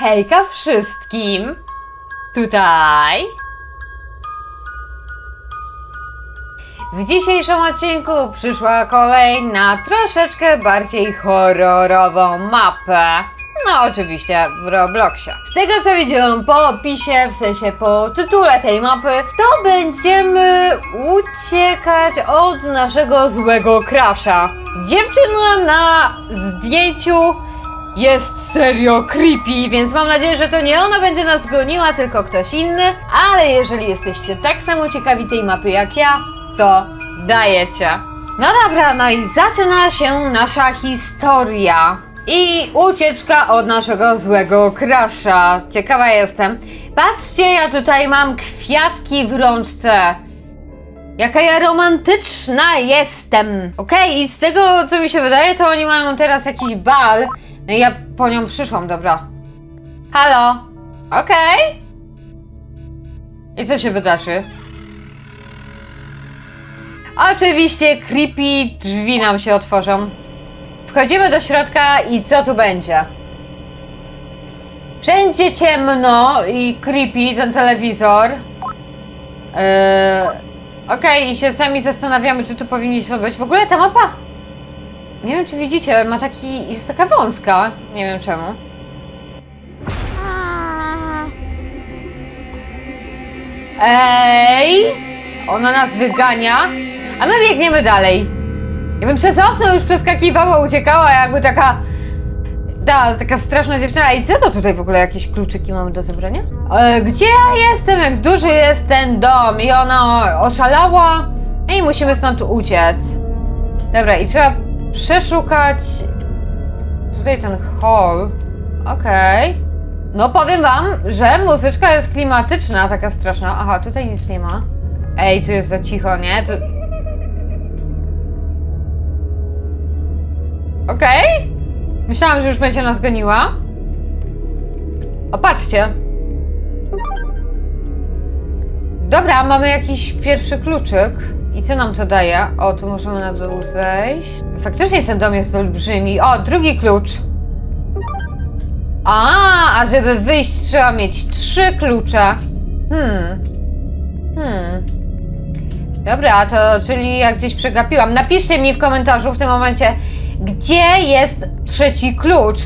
Hejka wszystkim! Tutaj. W dzisiejszym odcinku przyszła kolej na troszeczkę bardziej horrorową mapę. No, oczywiście w Robloxie. Z tego co widziałam po opisie, w sensie po tytule tej mapy, to będziemy uciekać od naszego złego crasha. Dziewczyna na zdjęciu jest serio creepy, więc mam nadzieję, że to nie ona będzie nas goniła, tylko ktoś inny. Ale jeżeli jesteście tak samo ciekawi tej mapy jak ja, to dajecie. No dobra, no i zaczyna się nasza historia. I ucieczka od naszego złego crasha. Ciekawa jestem. Patrzcie, ja tutaj mam kwiatki w rączce. Jaka ja romantyczna jestem. Okej, i z tego co mi się wydaje, to oni mają teraz jakiś bal. No ja po nią przyszłam, dobra. Halo? Okej. I co się wydarzy? Oczywiście creepy drzwi nam się otworzą. Wchodzimy do środka i co tu będzie? Wszędzie ciemno i creepy ten telewizor. Eee, Okej, i się sami zastanawiamy, czy tu powinniśmy być. W ogóle ta mapa. Nie wiem, czy widzicie, ma taki. jest taka wąska. Nie wiem czemu. Ej! Ona nas wygania, a my biegniemy dalej. Jakbym przez okno już przeskakiwała, uciekała, jakby taka. Ta, taka straszna dziewczyna. I co to tutaj w ogóle jakieś kluczyki mamy do zebrania? E, gdzie ja jestem? Jak duży jest ten dom? I ona oszalała. I musimy stąd uciec. Dobra, i trzeba przeszukać. Tutaj ten hall. Okej. No powiem wam, że muzyczka jest klimatyczna, taka straszna. Aha, tutaj nic nie ma. Ej, tu jest za cicho, nie? Tu... Okej. Myślałam, że już będzie nas goniła. O, patrzcie. Dobra, mamy jakiś pierwszy kluczyk. I co nam to daje? O, tu możemy na dół zejść. Faktycznie ten dom jest olbrzymi. O, drugi klucz. A, a żeby wyjść trzeba mieć trzy klucze. Hmm. Hmm. Dobra, to czyli jak gdzieś przegapiłam. Napiszcie mi w komentarzu w tym momencie, gdzie jest trzeci klucz,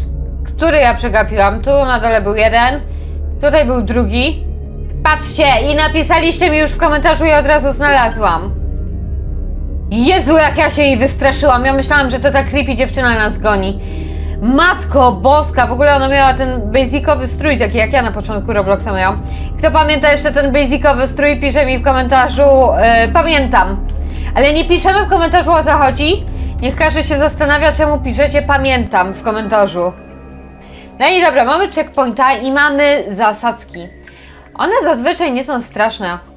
który ja przegapiłam. Tu na dole był jeden, tutaj był drugi. Patrzcie, i napisaliście mi już w komentarzu, ja od razu znalazłam. Jezu, jak ja się jej wystraszyłam. Ja myślałam, że to ta creepy dziewczyna nas goni. Matko boska, w ogóle ona miała ten basicowy strój, taki jak ja na początku Robloxa miałam. Kto pamięta jeszcze ten basicowy strój, pisze mi w komentarzu, yy, pamiętam. Ale nie piszemy w komentarzu o co chodzi. Niech każdy się zastanawia, czemu piszecie pamiętam w komentarzu. No i dobra, mamy checkpointa i mamy zasadzki. One zazwyczaj nie są straszne.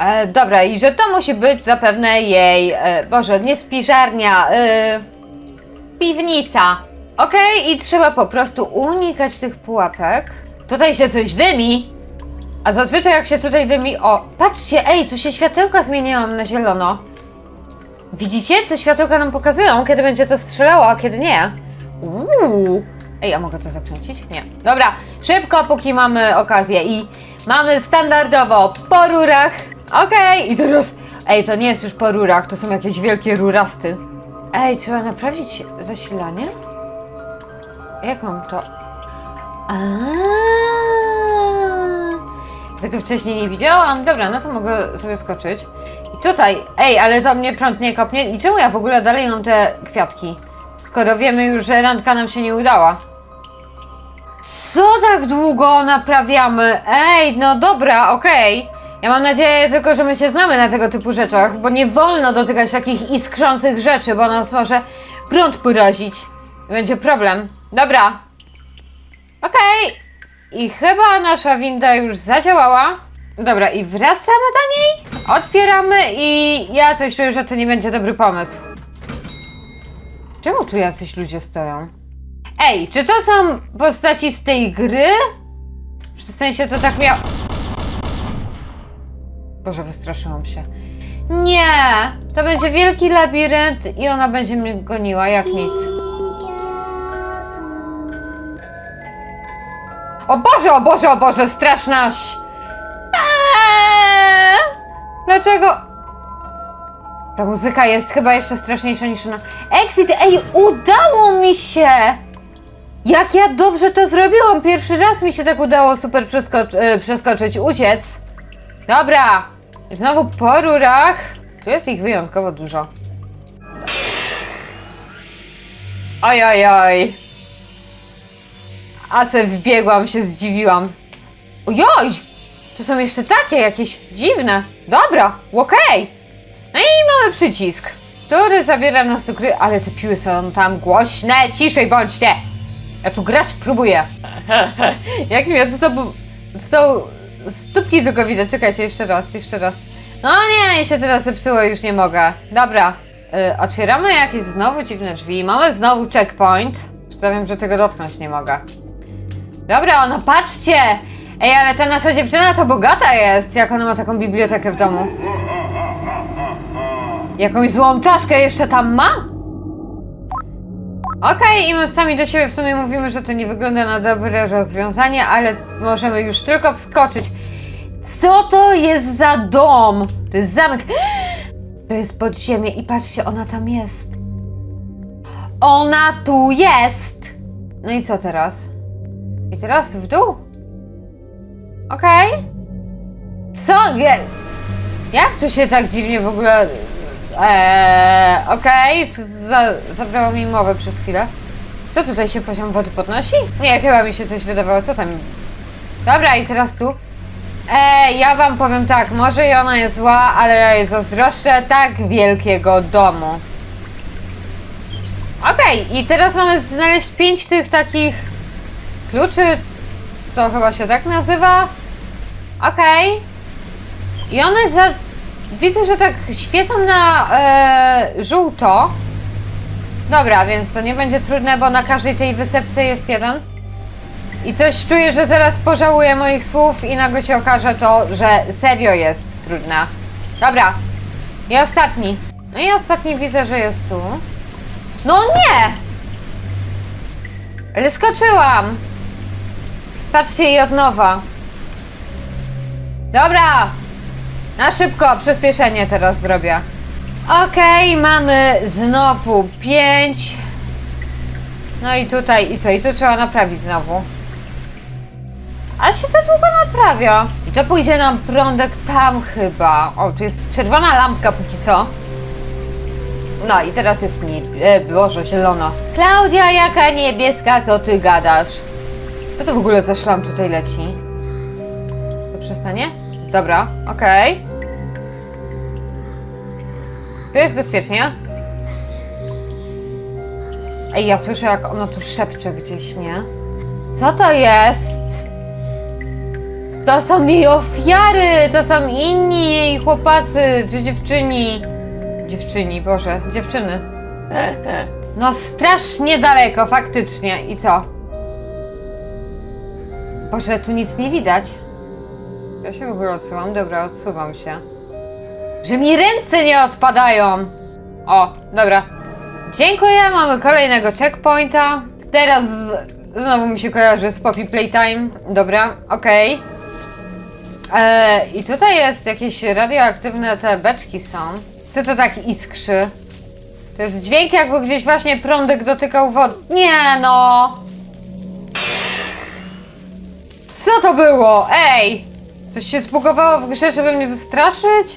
E, dobra, i że to musi być zapewne jej, e, Boże, nie spiżarnia, e, piwnica. Okej, i trzeba po prostu unikać tych pułapek. Tutaj się coś dymi. A zazwyczaj jak się tutaj dymi... O, patrzcie, ej, tu się światełka zmieniają na zielono. Widzicie? Te światełka nam pokazują, kiedy będzie to strzelało, a kiedy nie. Uuu. Ej, a mogę to zakręcić? Nie. Dobra, szybko, póki mamy okazję. I mamy standardowo po rurach. Okej, i teraz... Ej, to nie jest już po rurach, to są jakieś wielkie rurasty. Ej, trzeba naprawić zasilanie? Jak mam to? Aaaa. Tego wcześniej nie widziałam. Dobra, no to mogę sobie skoczyć. I tutaj, ej, ale to mnie prąd nie kopnie. I czemu ja w ogóle dalej mam te kwiatki? Skoro wiemy już, że randka nam się nie udała. Co tak długo naprawiamy? Ej, no dobra, okej. Ja mam nadzieję tylko, że my się znamy na tego typu rzeczach, bo nie wolno dotykać takich iskrzących rzeczy, bo nas może prąd porazić. Będzie problem. Dobra. Okej. I chyba nasza winda już zadziałała. Dobra, i wracamy do niej, otwieramy i ja coś czuję, że to nie będzie dobry pomysł. Czemu tu jacyś ludzie stoją? Ej, czy to są postaci z tej gry? W sensie to tak miał... Boże, wystraszyłam się. Nie! To będzie wielki labirynt i ona będzie mnie goniła jak nic. O Boże, o Boże, o Boże, strasznaś! Eee! Dlaczego? Ta muzyka jest chyba jeszcze straszniejsza niż na... Exit! Ej, udało mi się! Jak ja dobrze to zrobiłam! Pierwszy raz mi się tak udało super przesko- e, przeskoczyć, uciec. Dobra, znowu po rurach. Tu jest ich wyjątkowo dużo. Oj, oj, oj. A se wbiegłam, się zdziwiłam. Ojoj! Tu są jeszcze takie jakieś dziwne. Dobra, okej. No i mamy przycisk, który zabiera nas do gry, ale te piły są tam głośne. Ciszej bądźcie! Ja tu grać próbuję. Jak mi od stopu, od stołu stópki tylko widać. Czekajcie, jeszcze raz, jeszcze raz. No nie, się teraz zepsuło, już nie mogę. Dobra, y, otwieramy jakieś znowu dziwne drzwi. Mamy znowu checkpoint. Przedstawiam, że tego dotknąć nie mogę. Dobra, no patrzcie! Ej, ale ta nasza dziewczyna to bogata jest, jak ona ma taką bibliotekę w domu. Jakąś złą czaszkę jeszcze tam ma? Okej, i my sami do siebie w sumie mówimy, że to nie wygląda na dobre rozwiązanie, ale możemy już tylko wskoczyć. Co to jest za dom? To jest zamek. To jest podziemie i patrzcie, ona tam jest. Ona tu jest! No i co teraz? I teraz w dół? Okej. Co? Jak tu się tak dziwnie w ogóle... Eee, okej, za, zabrało mi mowę przez chwilę. Co tutaj się poziom wody podnosi? Nie, chyba mi się coś wydawało, co tam... Dobra, i teraz tu. Eee, ja wam powiem tak, może i ona jest zła, ale ja jej zazdroszczę tak wielkiego domu. Okej, i teraz mamy znaleźć pięć tych takich kluczy, to chyba się tak nazywa. Okej. I one za... Widzę, że tak świecą na e, żółto. Dobra, więc to nie będzie trudne, bo na każdej tej wysepce jest jeden. I coś czuję, że zaraz pożałuję moich słów i nagle się okaże to, że serio jest trudne. Dobra. I ostatni. No i ostatni widzę, że jest tu. No nie! Ale skoczyłam! Patrzcie i od nowa. Dobra! Na szybko, przyspieszenie teraz zrobię. Okej, mamy znowu pięć. No i tutaj, i co? I tu trzeba naprawić znowu. Ale się to długo naprawia. I to pójdzie nam prądek tam chyba. O, tu jest czerwona lampka póki co. No i teraz jest nie... E, Boże, zielona. Klaudia, jaka niebieska, co ty gadasz? Co to w ogóle za szlam tutaj leci? To przestanie? Dobra, okej. Tu jest bezpiecznie. Ej, ja słyszę jak ono tu szepcze gdzieś, nie? Co to jest? To są jej ofiary! To są inni jej chłopacy czy dziewczyni. Dziewczyni, Boże, dziewczyny. No strasznie daleko, faktycznie. I co? Boże, tu nic nie widać. Ja się w ogóle odsuwam. Dobra, odsuwam się. Że mi ręce nie odpadają! O, dobra. Dziękuję, mamy kolejnego checkpointa. Teraz znowu mi się kojarzy z Poppy Playtime. Dobra, okej. Eee, I tutaj jest jakieś radioaktywne te beczki są. Co to tak iskrzy? To jest dźwięk jakby gdzieś właśnie prądek dotykał wody. Nie no! Co to było? Ej! Coś się zbugowało w grze, żeby mnie wystraszyć?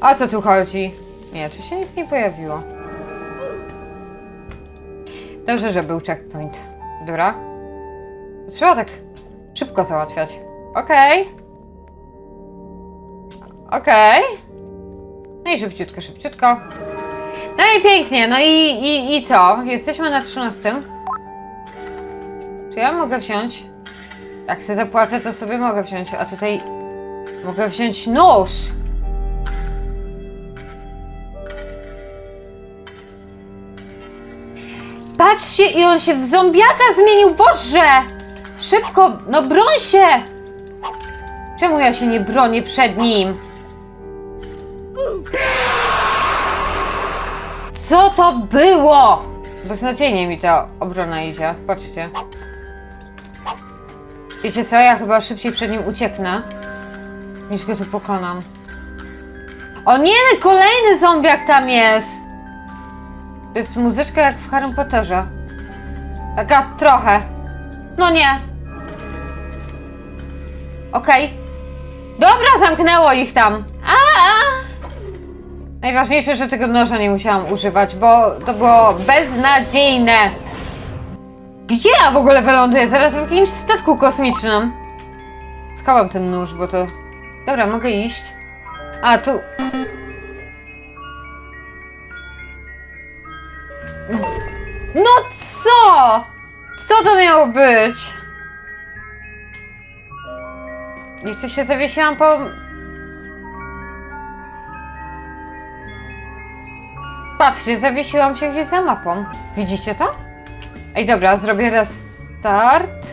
A co tu chodzi? Nie, tu się nic nie pojawiło. Dobrze, że był checkpoint. Dobra. Trzeba tak szybko załatwiać. Okej. Okej. No i szybciutko, szybciutko. No i pięknie, no i, i, i co? Jesteśmy na 13. Czy ja mogę wziąć? Jak sobie zapłacę, to sobie mogę wziąć, a tutaj mogę wziąć nóż. Patrzcie, i on się w zombiaka zmienił, Boże! Szybko, no broń się! Czemu ja się nie bronię przed nim? Co to było? Beznadziejnie mi ta obrona idzie, patrzcie. Wiecie co, ja chyba szybciej przed nim ucieknę, niż go tu pokonam. O nie, kolejny zombiak tam jest! To jest muzyczka jak w Harry Potterze. Taka trochę. No nie. Okej. Dobra, zamknęło ich tam. A! Najważniejsze, że tego noża nie musiałam używać, bo to było beznadziejne. Gdzie ja w ogóle wyląduję? Zaraz w jakimś statku kosmicznym. Skałam ten nóż, bo to... Dobra, mogę iść. A, tu... No co? Co to miało być? Jeszcze się zawiesiłam po... Patrzcie, zawiesiłam się gdzieś za mapą. Widzicie to? Ej, dobra, zrobię restart.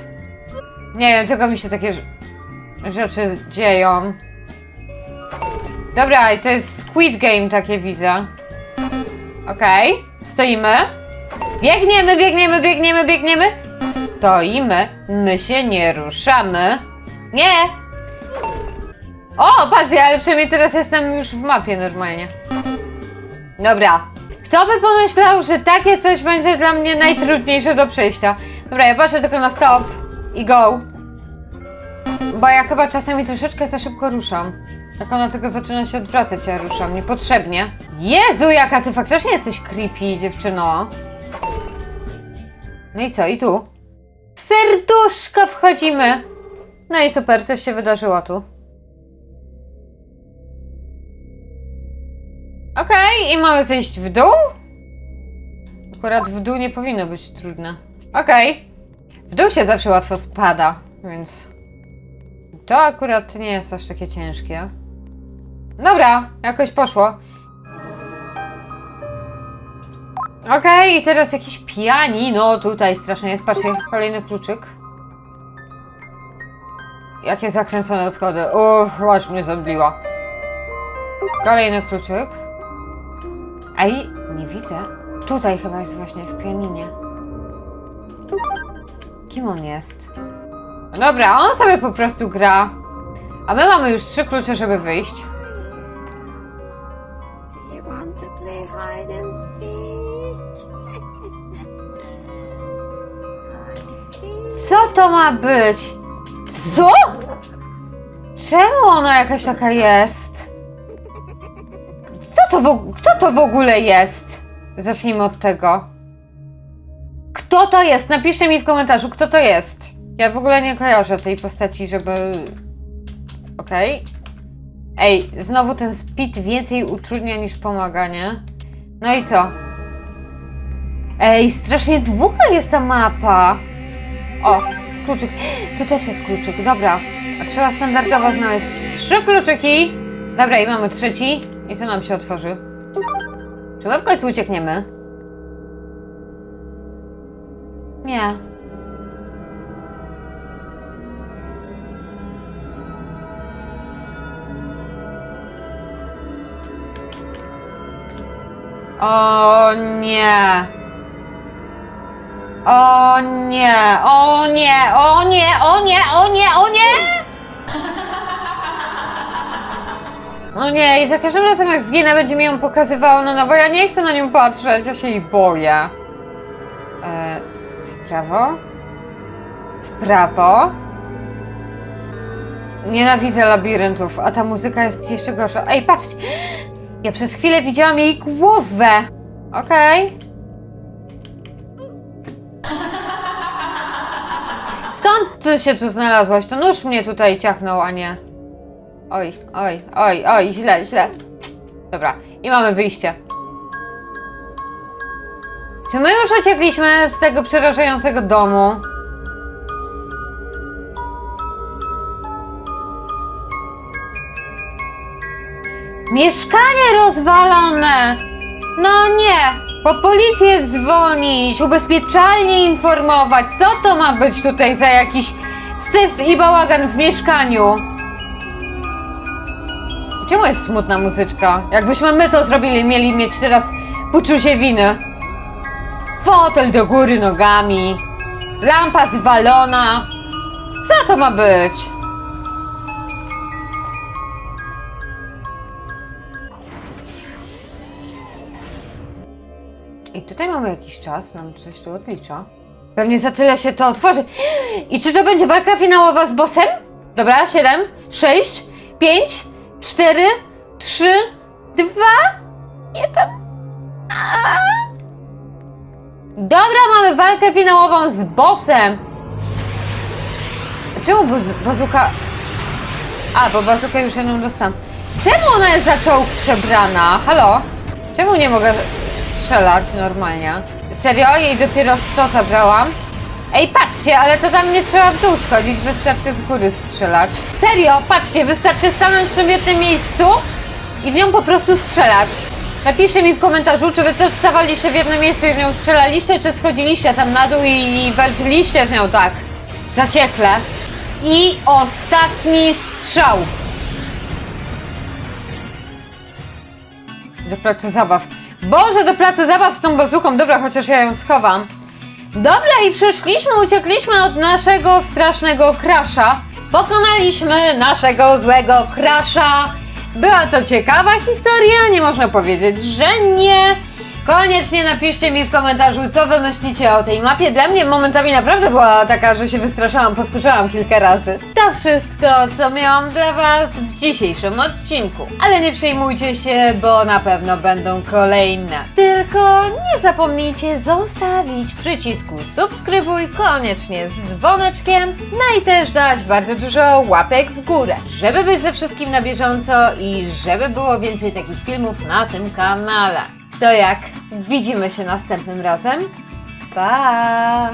Nie wiem, tylko mi się takie rz- rzeczy dzieją. Dobra, i to jest Squid Game takie widzę. Okej, stoimy. Biegniemy, biegniemy, biegniemy, biegniemy. Stoimy, my się nie ruszamy. Nie! O, patrzcie, ale przynajmniej teraz jestem już w mapie normalnie. Dobra. Kto by pomyślał, że takie coś będzie dla mnie najtrudniejsze do przejścia? Dobra, ja patrzę tylko na stop i go. Bo ja chyba czasami troszeczkę za szybko ruszam. Jak ona tylko zaczyna się odwracać, ja ruszam niepotrzebnie. Jezu, jaka ty faktycznie jesteś creepy, dziewczyno. No i co, i tu? W serduszko wchodzimy. No i super, coś się wydarzyło tu. Okej, i mamy zejść w dół? Akurat w dół nie powinno być trudne. Okej. W dół się zawsze łatwo spada, więc... To akurat nie jest aż takie ciężkie. Dobra, jakoś poszło. Okej, i teraz jakiś pianino tutaj strasznie jest. Patrzcie, kolejny kluczyk. Jakie zakręcone schody. Uff, aż mnie zemdliła. Kolejny kluczyk. Ej, nie widzę. Tutaj chyba jest właśnie w pianinie. Kim on jest? No Dobra, on sobie po prostu gra. A my mamy już trzy klucze, żeby wyjść. Co to ma być? Co? Czemu ona jakaś taka jest? Co to w, kto to w ogóle jest? Zacznijmy od tego. Kto to jest? Napiszcie mi w komentarzu, kto to jest. Ja w ogóle nie kojarzę tej postaci, żeby... Okej. Ej, znowu ten speed więcej utrudnia niż pomaga, nie? No i co? Ej, strasznie długa jest ta mapa. O, kluczyk. Tu też jest kluczyk, dobra. A trzeba standardowo znaleźć trzy kluczyki. Dobra, i mamy trzeci. I co nam się otworzy? Czy my w końcu uciekniemy? Nie. O nie. O nie, o nie, o nie, o nie, o nie, o nie! O nie, i za każdym razem jak zginę, będzie mi ją pokazywało na nowo. Ja nie chcę na nią patrzeć, ja się jej boję. E, w prawo? W prawo? Nienawidzę labiryntów, a ta muzyka jest jeszcze gorsza. Ej, patrzcie! Ja przez chwilę widziałam jej głowę! Okej. Skąd ty się tu znalazłaś? To nóż mnie tutaj ciachnął, a nie. Oj, oj, oj, oj, źle, źle. Dobra, i mamy wyjście. Czy my już uciekliśmy z tego przerażającego domu? Mieszkanie rozwalone! No nie! Po policję dzwonić, ubezpieczalnie informować. Co to ma być tutaj za jakiś syf i bałagan w mieszkaniu? Czemu jest smutna muzyczka? Jakbyśmy my to zrobili, mieli mieć teraz poczucie winy. Fotel do góry nogami, lampa zwalona. Co to ma być? I tutaj mamy jakiś czas, nam coś tu odlicza. Pewnie za tyle się to otworzy. I czy to będzie walka finałowa z bossem? Dobra, 7, 6, 5, 4, 3, 2, 1. Dobra, mamy walkę finałową z bossem. Czemu baz- bazuka... A, bo bazukę już jedną dostałam. Czemu ona jest za czołg przebrana? Halo? Czemu nie mogę strzelać normalnie? Serio? Jej dopiero 100 zabrałam? Ej, patrzcie, ale to tam nie trzeba w dół schodzić, wystarczy z góry strzelać. Serio, patrzcie, wystarczy stanąć w tym miejscu i w nią po prostu strzelać. Napiszcie mi w komentarzu, czy wy też stawaliście w jednym miejscu i w nią strzelaliście, czy schodziliście tam na dół i, walczyliście z nią tak zaciekle. I ostatni strzał. Do placu zabaw. Boże, do placu zabaw z tą bazuką. Dobra, chociaż ja ją schowam. Dobra, i przyszliśmy, uciekliśmy od naszego strasznego krasza. Pokonaliśmy naszego złego krasza. Była to ciekawa historia, nie można powiedzieć, że nie. Koniecznie napiszcie mi w komentarzu, co wy myślicie o tej mapie. Dla mnie momentami naprawdę była taka, że się wystraszałam, podskoczyłam kilka razy. To wszystko, co miałam dla was w dzisiejszym odcinku. Ale nie przejmujcie się, bo na pewno będą kolejne. Tylko nie zapomnijcie zostawić przycisku subskrybuj koniecznie z dzwoneczkiem, no i też dać bardzo dużo łapek w górę, żeby być ze wszystkim na bieżąco i żeby było więcej takich filmów na tym kanale. To jak? Widzimy się następnym razem. Pa!